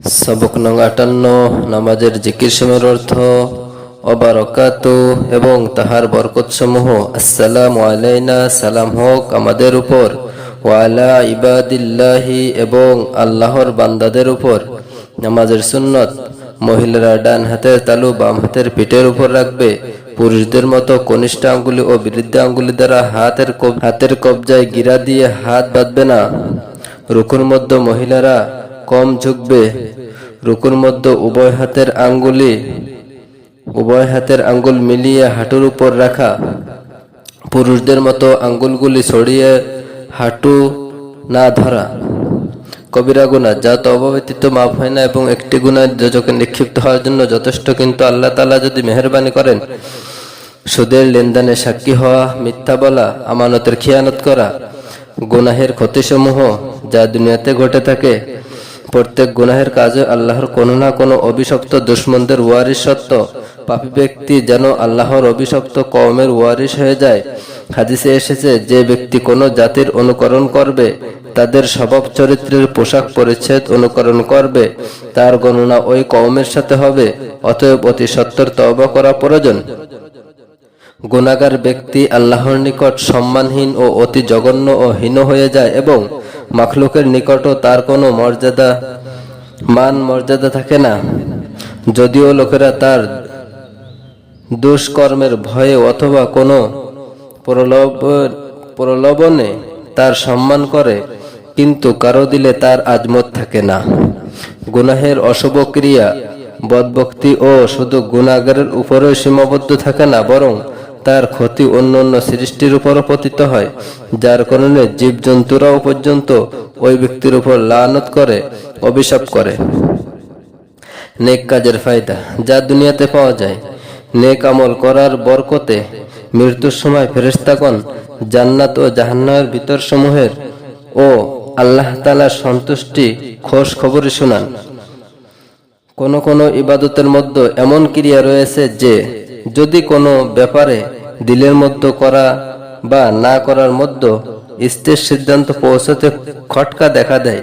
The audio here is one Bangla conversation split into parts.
সবক নং আটান্ন নামাজের জিকির সময়ের অর্থ, অবারকাত, এবং তাহার বরকত সমূহ আসসালামু আলাইনা, সালাম হোক আমাদের উপর ওয়ালা ইবাদিল্লাহি, এবং আল্লাহর বান্দাদের উপর। নামাজের সুন্নত, মহিলারা ডান হাতের তালু বাম হাতের পিঠের উপর রাখবে, পুরুষদের মতো কনিষ্ঠ আঙ্গুলি ও বৃদ্ধ আঙ্গুলি দ্বারা হাতের হাতের কবজায় গিরা দিয়ে হাত বাঁধবে না। রুকুর মধ্যে মহিলারা কম ঝুঁকবে। রুকুর মধ্যে উভয় হাতের আঙ্গুলি, উভয় হাতের আঙ্গুল মিলিয়ে হাঁটুর উপর রাখা। পুরুষদের মতো আঙ্গুলগুলি ছড়িয়ে হাঁটু না ধরা। কবিরা গুণা, যা তবা ব্যতীত মাফ হয় না এবং একটি গুণা যোজকে নিক্ষিপ্ত হওয়ার জন্য যথেষ্ট, কিন্তু আল্লাহ তালা যদি মেহরবানি করেন, সুদের লেনদেনে সাক্ষী হওয়া, মিথ্যা বলা, আমানতের খেয়ানত করা, গুনাহের ক্ষতিসমূহ যা দুনিয়াতে ঘটে থাকে প্রত্যেক গুনাহের কাজে আল্লাহর কোনো না কোনো অভিশপ্ত দুশ্মনদের ওয়ারিশ সত্য। পাপী ব্যক্তি যেন আল্লাহর অভিশপ্ত কওমের ওয়ারিশ হয়ে যায়। হাদিসে এসেছে, যে ব্যক্তি কোনো জাতির অনুকরণ করবে, তাদের স্বভাব চরিত্রের পোশাক পরিচ্ছেদ অনুকরণ করবে, তার গণনা ওই কওমের সাথে হবে, অতএব অতি সত্তর তওবা করা প্রয়োজন। গুণাগার ব্যক্তি আল্লাহর নিকট সম্মানহীন ও অতি জঘন্য ও হীন হয়ে যায় এবং মাখলুকের নিকটও তার কোনো মর্যাদা, মান মর্যাদা থাকে না। যদিও লোকেরা তার দুষ্কর্মের ভয়ে অথবা কোনো প্রলোভ প্রলোভনে তার সম্মান করে, কিন্তু কারও দিলে তার আজমত থাকে না। গুনাহের অশুভ ক্রিয়া, বদভক্তি ও শুধু গুণাগারের উপরেও সীমাবদ্ধ থাকে না, বরং তার ক্ষতি অন্য অন্য সৃষ্টির উপরও পতিত হয়, যার কারণে জীবজন্তুরাও পর্যন্ত ওই ব্যক্তির উপর লানত করে, অভিশাপ করে। নেক কাজের ফায়দা, যা দুনিয়াতে পাওয়া যায়। নেক আমল করার বরকতে মৃত্যুর সময় ফেরেস্তাগণ জান্নাত ও জাহান্নামের ভিতর সমূহের ও আল্লাহ তালার সন্তুষ্টি খোঁজ খবরে শোনান। কোন কোন ইবাদতের মধ্যে এমন ক্রিয়া রয়েছে যে, যদি কোনো ব্যাপারে দিলের মধ্যে করা বা না করার মধ্যে স্থির সিদ্ধান্ত পৌঁছতে খটকা দেখা দেয়।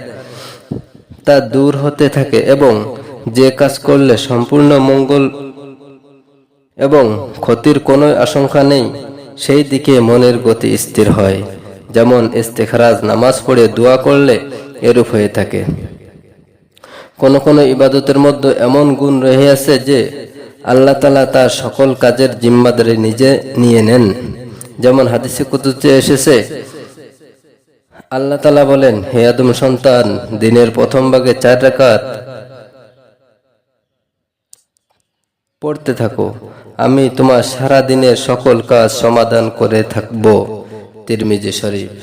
তা দূর হতে থাকে এবং যে কাজ করলে সম্পূর্ণ মঙ্গল এবং ক্ষতির কোনো আশঙ্কা নেই, সেই দিকে মনের গতি স্থির হয়। যেমন ইস্তেখারাজ নামাজ পড়ে দোয়া করলে এরূপ হয়ে থাকে। কোন কোন ইবাদতের মধ্যে এমন গুণ রহিয়াছে যে আল্লাহ তালা তার সকল কাজের জিম্মাদারি নিজে নিয়ে নেন। যেমন হাদিসে কুতুতে এসেছে, আল্লাহ তালা বলেন, হে আদম সন্তান, দিনের প্রথম ভাগে চার রাকাত পড়তে থাকো। আমি তোমার সারা দিনের সকল কাজ সমাধান করে থাকব। তিরমিজি শরীফ।